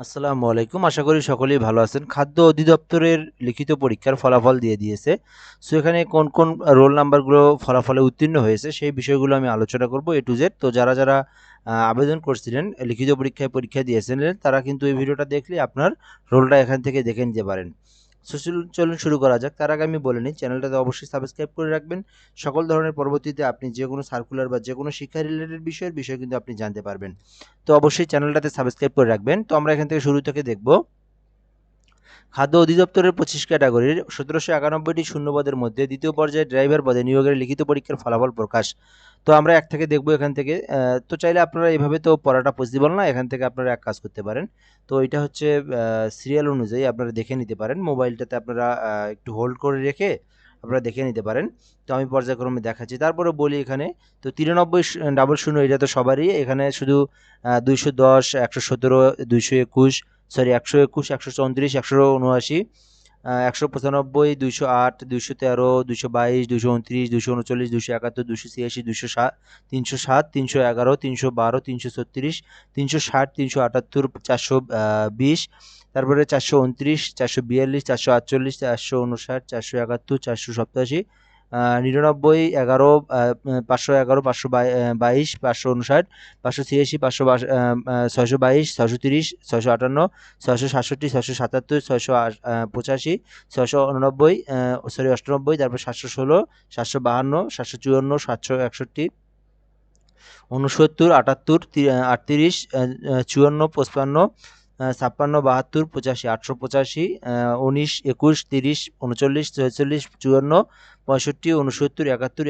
আসসালামু আলাইকুম। আশা করি সকলেই ভালো আছেন। খাদ্য অধিদপ্তরের লিখিত পরীক্ষার ফলাফল দিয়ে দিয়েছে। সো, এখানে কোন কোন রোল নাম্বারগুলো ফলাফলে উত্তীর্ণ হয়েছে সেই বিষয়গুলো আমি আলোচনা করব এ টু জেড। তো, যারা যারা আবেদন করছিলেন, লিখিত পরীক্ষায় পরীক্ষা দিয়েছিলেন, তারা কিন্তু এই ভিডিওটা দেখলে আপনার রোলটা এখান থেকে দেখে নিতে পারেন। চলুন শুরু করা যাক। তার আগে আমি বলে নিই, চ্যানেলটাতে অবশ্যই সাবস্ক্রাইব করে রাখবেন। সকল ধরনের পরবর্তীতে আপনি যে কোনো সার্কুলার বা যে কোনো শিক্ষা রিলেটেড বিষয়ের বিষয় কিন্তু আপনি জানতে পারবেন। তো অবশ্যই চ্যানেলটাতে সাবস্ক্রাইব করে রাখবেন। তো আমরা এখান থেকে শুরু থেকে দেখব। খাদ্য অধিদপ্তরের পঁচিশ ক্যাটাগরির সতেরোশো একানব্বইটি শূন্যপদের মধ্যে দ্বিতীয় পর্যায়ে ড্রাইভার পদে নিয়োগের লিখিত পরীক্ষার ফলাফল প্রকাশ। তো আমরা এক থেকে দেখব এখান থেকে। তো চাইলে আপনারা এভাবে তো পড়াটা পসিবল না, এখান থেকে আপনারা এক কাজ করতে পারেন। তো এটা হচ্ছে সিরিয়াল অনুযায়ী আপনারা দেখে নিতে পারেন। মোবাইলটাতে আপনারা একটু হোল্ড করে রেখে আপনারা দেখে নিতে পারেন। তো আমি পর্যায়ক্রমে দেখাচ্ছি। তারপরে বলি এখানে, তো তিরানব্বই ডাবল শূন্য, এটা তো সবারই। এখানে শুধু দুইশো দশ, একশো সতেরো, দুইশো একুশ সরি একশো একুশ, একশো চৌত্রিশ, একশো উনআশি একশো পঁচানব্বই দুশো আট দুশো তেরো দুশো বাইশ দুশো উনত্রিশ দুশো উনচল্লিশ দুশো একাত্তর দুশো ছিয়াশি দুশো সাত তিনশো সাত, তিনশো এগারো, তিনশো বারো, তিনশো ছত্রিশ, তিনশো ষাট, তিনশো আটাত্তর, চারশো বিশ, তারপরে চারশো উনত্রিশ, চারশো বিয়াল্লিশ, চারশো আটচল্লিশ, চারশো উনষাট, চারশো একাত্তর, চারশো সপ্তাশি নিরানব্বই, এগারো পাঁচশো এগারো, পাঁচশো বাইশ, পাঁচশো উনষাট পাঁচশো ছিয়াশি, পাঁচশো ছয়শো বাইশ, ছয়শো তিরিশ, ছয়শো আটান্ন, ছয়শো সাতষট্টি, ছয়শো সাতাত্তর, ছয়শো পঁচাশি, ছয়শো উননব্বই সরি, অষ্টানব্বই, তারপর সাতশো ষোলো, সাতশো বাহান্ন, সাতশো চুয়ান্ন, সাতশো একষট্টি উনসত্তর আটাত্তর আটত্রিশ চুয়ান্ন, পঁচপান্ন ছাপ্পান্ন, বাহাত্তর, পঁচাশি, আটশো পঁচাশি উনিশ, একুশ, তিরিশ, উনচল্লিশ, ছয়চল্লিশ, চুয়ান্ন পঁয়ষট্টি উনসত্তর একাত্তর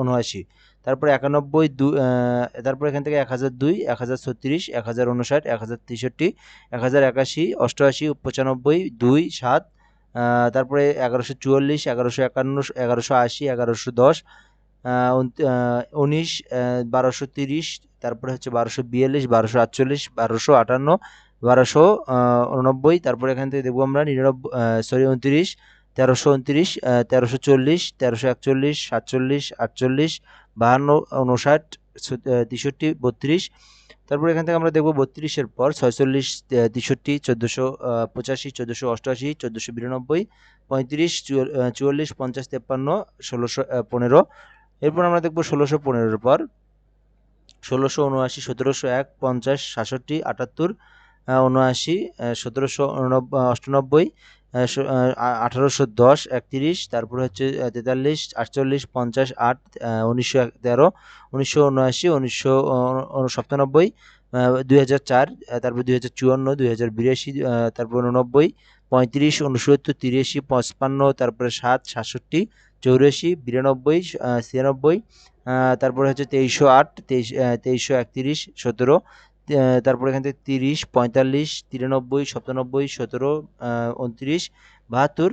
উনআশি তারপর একানব্বই, দু তারপর এখান থেকে এক হাজার দুই, এক হাজার ছত্রিশ, এক হাজার উনষাট, এক হাজার তেষট্টি, এক হাজার একাশি, অষ্টআশি, পঁচানব্বই, দুই, সাত তারপরে এগারোশো চুয়াল্লিশ, এগারোশো একান্ন, এগারোশো আশি, এগারোশো দশ উনিশ বারোশো তিরিশ, তারপরে হচ্ছে বারোশো বিয়াল্লিশ, বারোশো আটচল্লিশ, বারোশো আটান্ন, বারোশো উননব্বই তারপরে এখান থেকে দেখব আমরা নিরানব্বই সরি উনত্রিশ তেরোশো উনত্রিশ তেরোশো চল্লিশ, তেরোশো একচল্লিশ, সাতচল্লিশ, আটচল্লিশ, বাহান্ন উনষাট তেষট্টি, বত্রিশ। তারপর এখান থেকে আমরা দেখব বত্রিশের পর ছয়চল্লিশ তেষট্টি, চোদ্দোশো পঁচাশি, চোদ্দোশো অষ্টআশি, চোদ্দোশো বিরানব্বই, পঁয়ত্রিশ চুয়াল্লিশ, পঞ্চাশ, তেপ্পান্ন, ষোলোশো পনেরো। এরপর আমরা দেখব ষোলোশো পনেরোর পর। ষোলোশো উনআশি, সতেরোশো এক, পঞ্চাশ, সাতষট্টি, আটাত্তর উনআশি সতেরোশো অষ্টানব্বই আঠারোশো দশ, একত্রিশ, তারপর হচ্ছে তেতাল্লিশ, আটচল্লিশ, পঞ্চাশ, আট উনিশশো তেরো, উনিশশো উনআশি, উনিশশো সপ্তানব্বই দুই হাজার চার তারপর দুই হাজার চুয়ান্ন, দুই হাজার বিরাশি তারপর উননব্বই, পঁয়ত্রিশ উনসত্তর তিরাশি, পঁচপান্ন, তারপরে সাত, সাতষট্টি, চৌরাশি, বিরানব্বই ছিয়ানব্বই তারপরে হচ্ছে তেইশশো আট, তেইশ তেইশশো একত্রিশ, সতেরো তারপর এখান থেকে তিরিশ, পঁয়তাল্লিশ, তিরানব্বই সাতানব্বই সতেরো উনত্রিশ, বাহাত্তর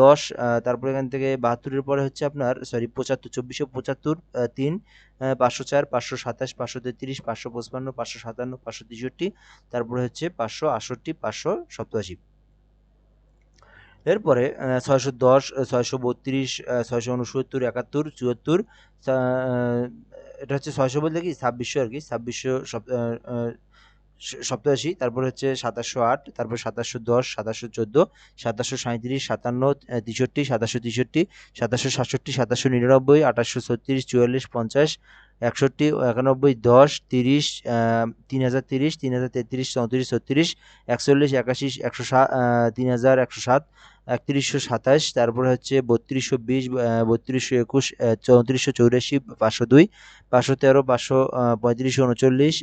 দশ তারপর এখান থেকে বাহাত্তরের পরে হচ্ছে আপনার সরি পঁচাত্তর চব্বিশশো পঁচাত্তর তিন পাঁচশো চার, পাঁচশো সাতাশ, পাঁচশো তেত্রিশ, পাঁচশো পঁচপান্ন, পাঁচশো সাতান্ন, পাঁচশো তেষট্টি, তারপরে হচ্ছে পাঁচশো আটষট্টি, পাঁচশো সপ্তাশি। এরপরে ছয়শো দশ ছয়শো বত্রিশ ছয়শো উনসত্তর একাত্তর, চুয়াত্তর এটা হচ্ছে ছয়শো বলতে কি? ছাব্বিশশো আর কি, ছাব্বিশশো সপ্তাশি, তারপর হচ্ছে সাতাশশো আট, তারপর সাতাশশো দশ, সাতাশশো চোদ্দ, সাতাশশো সাঁত্রিশ সাতান্ন তেষট্টি, সাতাশশো তেষট্টি, সাতাশশো সাতষট্টি, সাতাশশো নিরানব্বই, আঠাশশো ছত্রিশ, চুয়াল্লিশ, পঞ্চাশ, একষট্টি, একানব্বই, দশ, তিরিশ তিন হাজার তিরিশ তিন হাজার তেত্রিশ, চৌত্রিশ, ছত্রিশ, একচল্লিশ, একাশি, একশো সাত তিন হাজার একশো সাত একত্রিশশো সাতাশ, তারপরে হচ্ছে বত্রিশশো বিশ বত্রিশশো একুশ চৌত্রিশশো চৌরাশি, পাঁচশো দুই, পাঁচশো তেরো, পাঁচশো পঁয়ত্রিশশো উনচল্লিশ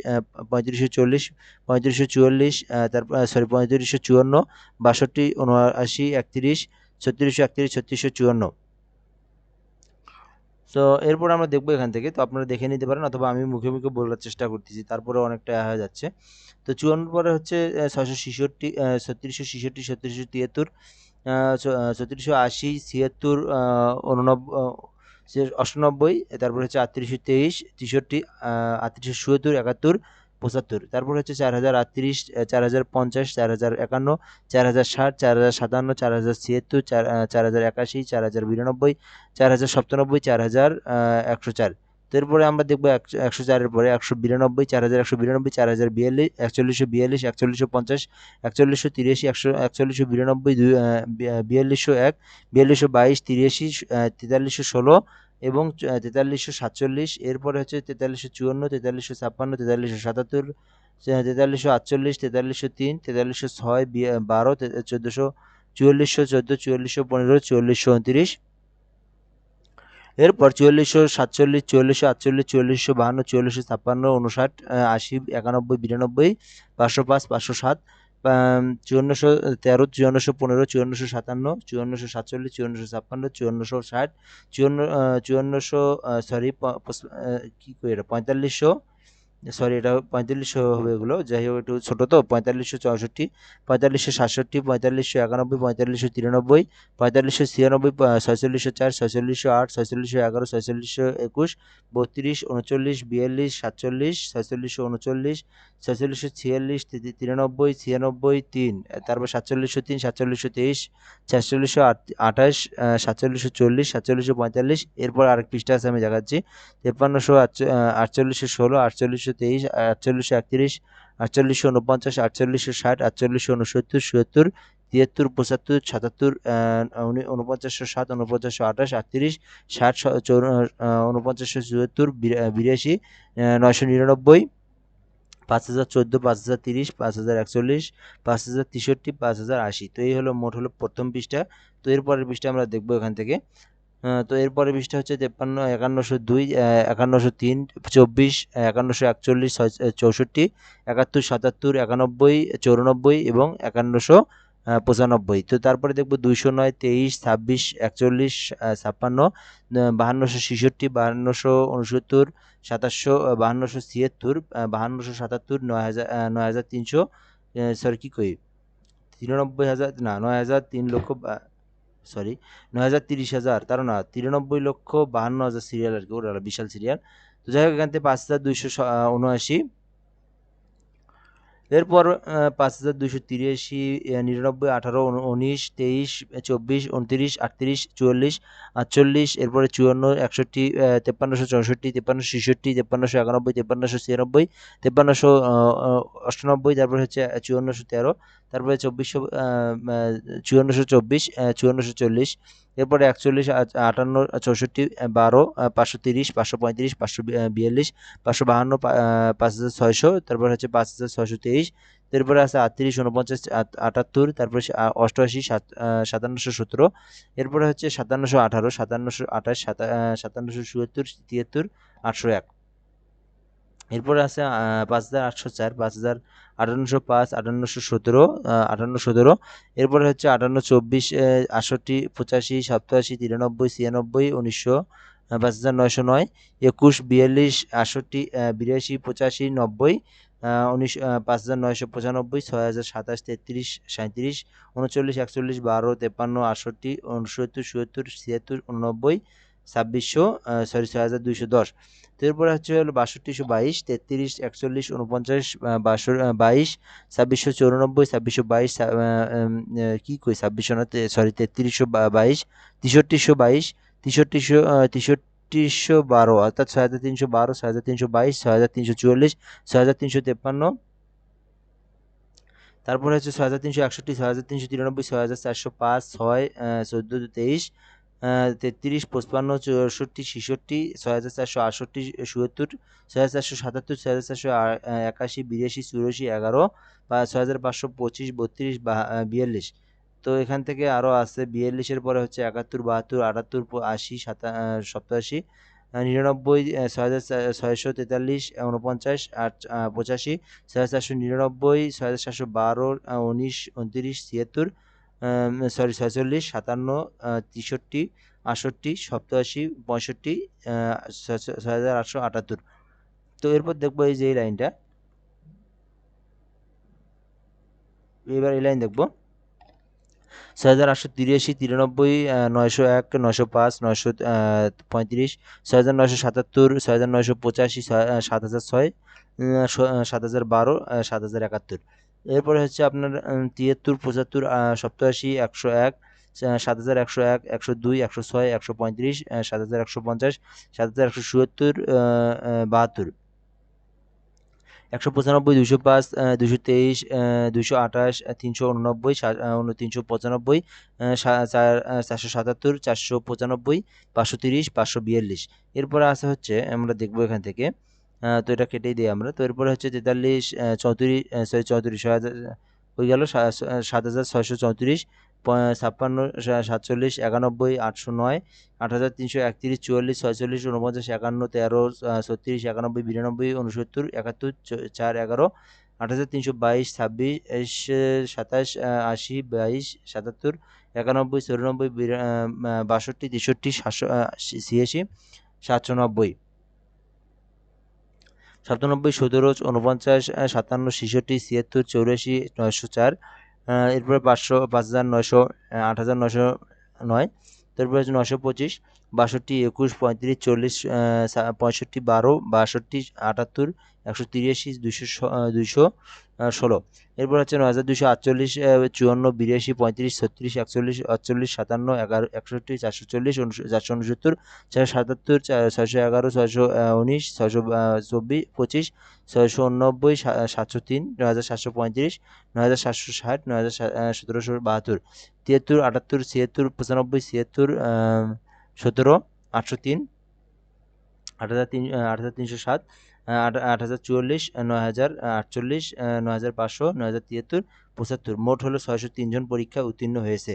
পঁয়ত্রিশশো চল্লিশ, পঁয়ত্রিশশো চুয়াল্লিশ তারপর সরি পঁয়ত্রিশশো চুয়ান্ন, বাষট্টি, উনআশি, একত্রিশ, ছত্রিশশো একত্রিশ, ছত্রিশশো চুয়ান্ন। তো এরপর আমরা দেখব এখান থেকে, তো আপনারা দেখে নিতে পারেন, অথবা আমি মুখে মুখে বলার চেষ্টা করতেছি তারপরে অনেকটা হয়ে যাচ্ছে। তো চুয়ান্ন পরে হচ্ছে ছয়শো ছেষট্টি ছত্রিশশো ছেষট্টি, ছত্রিশশো তিয়াত্তর ছত্রিশশো আশি, ছিয়াত্তর অষ্টানব্বই, তারপর হচ্ছে আটত্রিশশো তেইশ, তেষট্টি আটত্রিশশো চুয়াত্তর একাত্তর, পঁচাত্তর। তারপর হচ্ছে চার হাজার আটত্রিশ চার হাজার পঞ্চাশ চার হাজার একান্ন চার হাজার ষাট চার হাজার সাতান্ন চার হাজার ছিয়াত্তর, চার চার হাজার একাশি চার হাজার বিরানব্বই চার হাজার সপ্তানব্বই চার হাজার একশো চার। তো এরপরে আমরা দেখব একশো চারের পরে একশো বিরানব্বই, চার হাজার একশো বিরানব্বই, চার হাজার বিয়াল্লিশ, একচল্লিশশো বিয়াল্লিশ, একচল্লিশশো পঞ্চাশ, একচল্লিশশো তিরাশি, একশো, একচল্লিশশো বিরানব্বই বিয়াল্লিশশো এক, বিয়াল্লিশশো বাইশ, তিরাশি তেতাল্লিশশো ষোলো এবং তেতাল্লিশশো সাতচল্লিশ, এরপরে হচ্ছে তেতাল্লিশশো চুয়ান্ন, তেতাল্লিশশো ছাপ্পান্ন, তেতাল্লিশশো সাতাত্তর তেতাল্লিশশো আটচল্লিশ, তেতাল্লিশশো তিন, তেতাল্লিশশো ছয় বারো, চোদ্দোশো চুয়াল্লিশশো, চোদ্দ, চুয়াল্লিশশো পনেরো, চুয়াল্লিশশো উনত্রিশ। এরপর চুয়াল্লিশশো সাতচল্লিশ, চুয়াল্লিশশো আটচল্লিশ, চুয়াল্লিশশো বাহান্ন, চুয়াল্লিশশো ছাপ্পান্ন, উনষাট আশি, একানব্বই, বিরানব্বই, পাঁচশো পাঁচ, পাঁচশো সাত চুয়ান্নশো তেরো, চুয়ান্নশো পনেরো, চুয়ান্নশো সাতান্ন, চুয়ান্নশো সাতচল্লিশ, চুয়ান্নশো ছাপ্পান্ন, চুয়ান্নশো ষাট, চুয়ান্ন চুয়ান্নশো সরি কী করে এটা, পঁয়তাল্লিশশো সরি এটা পঁয়তাল্লিশশো হবে এগুলো। যাই হোক, একটু ছোটো তো, পঁয়তাল্লিশশো চৌষট্টি, পঁয়তাল্লিশশো সাতষট্টি, পঁয়তাল্লিশশো একানব্বই, পঁয়তাল্লিশশো তিরানব্বই, পঁয়তাল্লিশশো ছিয়ানব্বই ছয়চল্লিশশো চার, ছয়চল্লিশশো আট, ছয়চল্লিশশো এগারো, ছয়চল্লিশশো একুশ, বত্রিশ, উনচল্লিশ, বিয়াল্লিশ, সাতচল্লিশ, ছয়চল্লিশশো উনচল্লিশ, ছয়চল্লিশশো ছিয়াল্লিশ তিরানব্বই, ছিয়ানব্বই তিন তারপর সাতচল্লিশশো তিন, সাতচল্লিশশো তেইশ সাতচল্লিশশো আঠাশ সাতচল্লিশশো চল্লিশ, সাতচল্লিশশো পঁয়তাল্লিশ, এরপর আরেক পৃষ্ঠা আছে আমি দেখাচ্ছি, তেপ্পান্নশো আটচল্লিশশো ষোলো, আটচল্লিশশো তেইশ আটচল্লিশশো একত্রিশ আটচল্লিশশো উনপঞ্চাশ আটচল্লিশশো ষাট আটচল্লিশশো উনসত্তর সত্তর, তিয়াত্তর, পঁচাত্তর, সাতাত্তর উনপঞ্চাশশো সাত উনপঞ্চাশশো আঠাশ, আটত্রিশ, ষাট উনপঞ্চাশশো চুয়াত্তর, বিরা- বিরাশি নয়শো নিরানব্বই, পাঁচ হাজার চোদ্দ, পাঁচ হাজার তিরিশ, পাঁচ হাজার একচল্লিশ, পাঁচ হাজার তেষট্টি, পাঁচ হাজার আশি। তো এই হলো, মোট হলো প্রথম পৃষ্ঠা। তো এরপরের পৃষ্ঠা আমরা দেখব এখান থেকে। তো এরপরে পৃষ্ঠা হচ্ছে তেপ্পান্ন, একান্নশো দুই একান্নশো তিন, চব্বিশ একান্নশো একচল্লিশ চৌষট্টি, একাত্তর, সাতাত্তর, একানব্বই, চৌরানব্বই এবং একান্নশো পঁচানব্বই। তো তারপরে দেখব দুইশো নয়, তেইশ, ছাব্বিশ, একচল্লিশ ছাপ্পান্ন বাহান্নশো ছেষট্টি, বাহান্নশো উনসত্তর, সাতাশশো বাহান্নশো ছিয়াত্তর বাহান্নশো সাতাত্তর, নয় হাজার নয় হাজার তিনশো সরি কী কই? তিরানব্বই হাজার, না, নয় হাজার তিন লক্ষ সরি, নয় হাজার তিরিশ হাজার, তার না, তিরানব্বই লক্ষ বাহান্ন হাজার সিরিয়াল আর কি, ওরা বিশাল সিরিয়াল তো যাই হোক, এখান থেকে পাঁচ হাজার দুইশো উনআশি এরপর পাঁচ হাজার দুশো তিরাশি নিরানব্বই, আঠারো উনিশ, তেইশ, চব্বিশ, উনত্রিশ, আটত্রিশ, চুয়াল্লিশ, আটচল্লিশ, এরপরে চুয়ান্ন, একষট্টি তেপ্পান্নশো চৌষট্টি, তেপ্পান্নশো ছেষট্টি, তেপ্পান্নশো একানব্বই, তেপ্পান্নশো ছিয়ানব্বই, তেপ্পান্নশো অষ্টানব্বই, তারপরে হচ্ছে চুয়ান্নশো তেরো, তারপরে চব্বিশশো চুয়ান্নশো চব্বিশ চুয়ান্নশো চল্লিশ এরপরে একচল্লিশ আটান্ন, চৌষট্টি বারো পাঁচশো তিরিশ, পাঁচশো পঁয়ত্রিশ, পাঁচশো বিয়াল্লিশ, পাঁচশো বাহান্ন পাঁচ হাজার ছয়শো, তারপর হচ্ছে পাঁচ হাজার ছয়শো তেইশ এরপরে আছে আটত্রিশ উনপঞ্চাশ আটাত্তর, তারপরে অষ্টআশি, সাত সাতান্নশো সতেরো, এরপরে হচ্ছে সাতান্নশো আঠারো, সাতান্নশো আঠাশ, সাতা সাতান্নশো চুয়াত্তর, তিয়াত্তর, আটশো এক। এরপরে আছে পাঁচ হাজার আটশো চার, পাঁচ হাজার আটান্নশো পাঁচ, আটান্নশো সতেরো আটান্ন সতেরো। এরপরে হচ্ছে আটান্ন চব্বিশ আটষট্টি, পঁচাশি সাতাশি তিরানব্বই, ছিয়ানব্বই, উনিশশো পাঁচ হাজার নয়শো নয়, একুশ, বিয়াল্লিশ, আটষট্টি বিরাশি, পঁচাশি, নব্বই উনিশ পাঁচ হাজার নয়শো পঁচানব্বই, ছয় হাজার সাতাশ, তেত্রিশ সাঁত্রিশ উনচল্লিশ, একচল্লিশ, বারো, তেপ্পান্ন, আটষট্টি, উনসত্তর, সত্তর, ছিয়াত্তর, উননব্বই ছাব্বিশশো সরি ছয় হাজার দুইশো দশ। এরপরে হচ্ছে হলো বাষট্টিশো বাইশ, তেত্রিশ, একচল্লিশ, উনপঞ্চাশ বাষো বাইশ, ছাব্বিশশো চৌরানব্বই, ছাব্বিশশো বাইশ কী কই, ছাব্বিশশো না সরি তেত্রিশশো বাইশ তেষট্টিশো বাইশ তেষট্টিশো তেষট্টিশো বারো, অর্থাৎ ছয় হাজার তিনশো বারো, ছয় হাজার তিনশো বাইশ, ছয় হাজার তিনশো চুয়াল্লিশ, ছয় হাজার তিনশো তেপ্পান্ন। তারপরে হচ্ছে ছয় হাজার তিনশো একষট্টি, ছয় হাজার তিনশো তিরানব্বই, ছয় হাজার চারশো পাঁচ, ছয় চোদ্দ তেইশ তেত্রিশ, পঁচপান্ন, চৌষট্টি, ছেষট্টি, ছয় হাজার চারশো আটষট্টি সত্তর ছয় হাজার চারশো সাতাত্তর, ছয় হাজার চারশো একাশি, বিরাশি, চুরাশি, এগারো ছয় হাজার পাঁচশো পঁচিশ, বত্রিশ বিয়াল্লিশ। তো এখান থেকে আরও আছে, বিয়াল্লিশের পরে হচ্ছে একাত্তর, বাহাত্তর, আটাত্তর আশি, সাতা সপ্তাশি নিরানব্বই ছয় হাজার ছয়শো তেতাল্লিশ উনপঞ্চাশ আট পঁচাশি, ছয় হাজার চারশো নিরানব্বই, ছয় হাজার চারশো বারো উনিশ, উনত্রিশ, ছিয়াত্তর সরি ছয়চল্লিশ, সাতান্ন তেষট্টি, আটষট্টি, সপ্তাশি, পঁয়ষট্টি ছয় হাজার আটশো আটাত্তর। তো এরপর দেখব এই যে এই লাইনটা। এবার এই লাইন দেখব। ছয় হাজার আটশো তিরাশি, তিরানব্বই নয়শো এক, নয়শো পাঁচ, নয়শো পঁয়ত্রিশ, ছয় হাজার নয়শো সাতাত্তর, ছয় হাজার নয়শো পঁচাশি সাত হাজার ছয় সাত হাজার বারো সাত হাজার একাত্তর। এরপরে হচ্ছে আপনার তিয়াত্তর, পঁচাত্তর সপ্তাশি, একশো এক সাত হাজার একশো এক, একশো দুই, একশো ছয়, একশো পঁয়ত্রিশ সাত হাজার একশো পঞ্চাশ সাত হাজার একশো চুয়াত্তর বাহাত্তর। একশো পঁচানব্বই দুশো পাঁচ দুশো তেইশ দুশো আঠাশ তিনশো উননব্বই তিনশো পঁচানব্বই চার চারশো সাতাত্তর, চারশো পঁচানব্বই, পাঁচশো তিরিশ, পাঁচশো বিয়াল্লিশ। এরপরে আসা হচ্ছে, আমরা দেখব এখান থেকে তো এটা কেটেই দিই আমরা। তো এরপরে হচ্ছে তেতাল্লিশ চৌত্রিশ সরি চৌত্রিশ হয়ে গেল সাত হাজার ছয়শো চৌত্রিশ ছাপ্পান্ন সাতচল্লিশ, একানব্বই, আটশো নয়, আট হাজার তিনশো একত্রিশ, চুয়াল্লিশ, ছয়চল্লিশ উনপঞ্চাশ একান্ন, তেরো ছত্রিশ, একানব্বই, বিরানব্বই উনসত্তর একাত্তর চার, এগারো, আট হাজার তিনশো বাইশ, ছাব্বিশ সাতাশ আশি, বাইশ, সাতাত্তর, একানব্বই, চুরানব্বই বাষট্টি, তেষট্টি, সাতশো ছিয়াশি, সাতশো নব্বই। সাতানব্বই, সতেরো উনপঞ্চাশ সাতান্ন, ছেষট্টি, ছিয়াত্তর, চৌরাশি, নয়শো চার। এরপরে পাঁচশো, পাঁচ হাজার নয়শো আট হাজার নয়শো নয়। তারপরে হচ্ছে নশো পঁচিশ। বাষট্টি, একুশ, পঁয়ত্রিশ, চল্লিশ পঁয়ষট্টি, বারো, বাষট্টি, আটাত্তর, একশো তিরাশি দুশো দুশো ষোলো। এরপর হচ্ছে নয় হাজার দুশো আটচল্লিশ চুয়ান্ন, বিরাশি, পঁয়ত্রিশ, ছত্রিশ, একচল্লিশ, আটচল্লিশ, সাতান্ন, এগারো, একষট্টি, চারশো চল্লিশ চারশো উনসত্তর চারশো সাতাত্তর ছয়শো এগারো, ছয়শো উনিশ, ছয়শো চব্বিশ, পঁচিশ, ছয়শো উননব্বই সাতশো তিন, নয় হাজার সাতশো পঁয়ত্রিশ, নয় হাজার সাতশো ষাট, নয় হাজার সতেরোশো বাহাত্তর, তিয়াত্তর, আটাত্তর, ছিয়াত্তর, পঁচানব্বই, ছিয়াত্তর সতেরো, আটশো তিন, আট হাজার তিন আট হাজার তিনশো সাত আট হাজার নয় হাজার আটচল্লিশ নয় হাজার পাঁচশো, নয় হাজার পঁচাত্তর। মোট হলো ছয়শো তিনজন পরীক্ষা উত্তীর্ণ হয়েছে।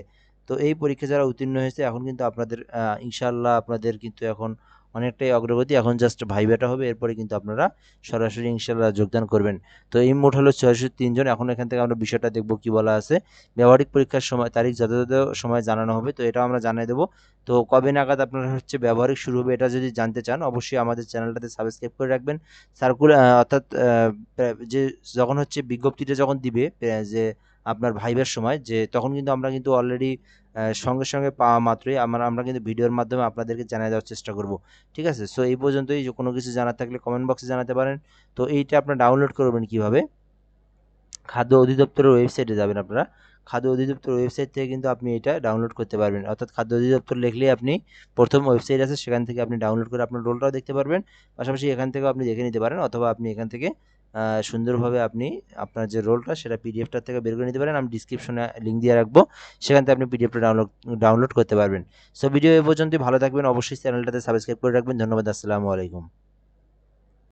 তো এই পরীক্ষা যারা উত্তীর্ণ হয়েছে, এখন কিন্তু আপনাদের ইনশাল্লাহ আপনাদের কিন্তু এখন অনেকটাই অগ্রগতি। এখন জাস্ট ভাইবাটা হবে, এরপরে কিন্তু আপনারা সরাসরি ইনশাল্লাহ যোগদান করবেন। তো এই মোট হলো ছয়শো তিনজন এখন এখান থেকে আমরা বিষয়টা দেখব কি বলা আছে। ব্যবহারিক পরীক্ষার সময়, তারিখ, যথাযথ সময় জানানো হবে, তো এটাও আমরা জানিয়ে দেবো। তো কবে নাগাদ আপনারা হচ্ছে ব্যবহারিক শুরু হবে, এটা যদি জানতে চান, অবশ্যই আমাদের চ্যানেলটাতে সাবস্ক্রাইব করে রাখবেন। সার্কুলার অর্থাৎ যে যখন হচ্ছে বিজ্ঞপ্তিটা যখন দিবে যে আপনার ভাইবের সময়, যে তখন কিন্তু আমরা কিন্তু অলরেডি সঙ্গে সঙ্গে পাওয়া মাত্রই আমরা আমরা কিন্তু ভিডিওর মাধ্যমে আপনাদেরকে জানিয়ে দেওয়ার চেষ্টা করব। ঠিক আছে? সো এই পর্যন্তই। যে কোনো কিছু জানার থাকলে কমেন্ট বক্সে জানাতে পারেন। তো এইটা আপনার ডাউনলোড করবেন কীভাবে? খাদ্য অধিদপ্তরের ওয়েবসাইটে যাবেন আপনারা। খাদ্য অধিদপ্তর ওয়েবসাইট থেকে কিন্তু আপনি এটা ডাউনলোড করতে পারবেন। অর্থাৎ খাদ্য অধিদপ্তর লিখলেই আপনি প্রথম ওয়েবসাইট আছে, সেখান থেকে আপনি ডাউনলোড করে আপনার রোলটাও দেখতে পারবেন। পাশাপাশি এখান থেকেও আপনি দেখে নিতে পারেন, অথবা আপনি এখান থেকে সুন্দরভাবে আপনি আপনার যে রোলটা, সেটা পিডিএফটার থেকে বের করে নিতে পারেন। আমি ডিসক্রিপশনে লিঙ্ক দিয়ে রাখব। সেখান থেকে আপনি পিডিএফটা ডাউনলোড ডাউনলোড করতে পারবেন। সো ভিডিও এ পর্যন্ত ভালো থাকবেন। অবশ্যই চ্যানেলটাতে সাবস্ক্রাইব করে রাখবেন। ধন্যবাদ। আসসালামু আলাইকুম।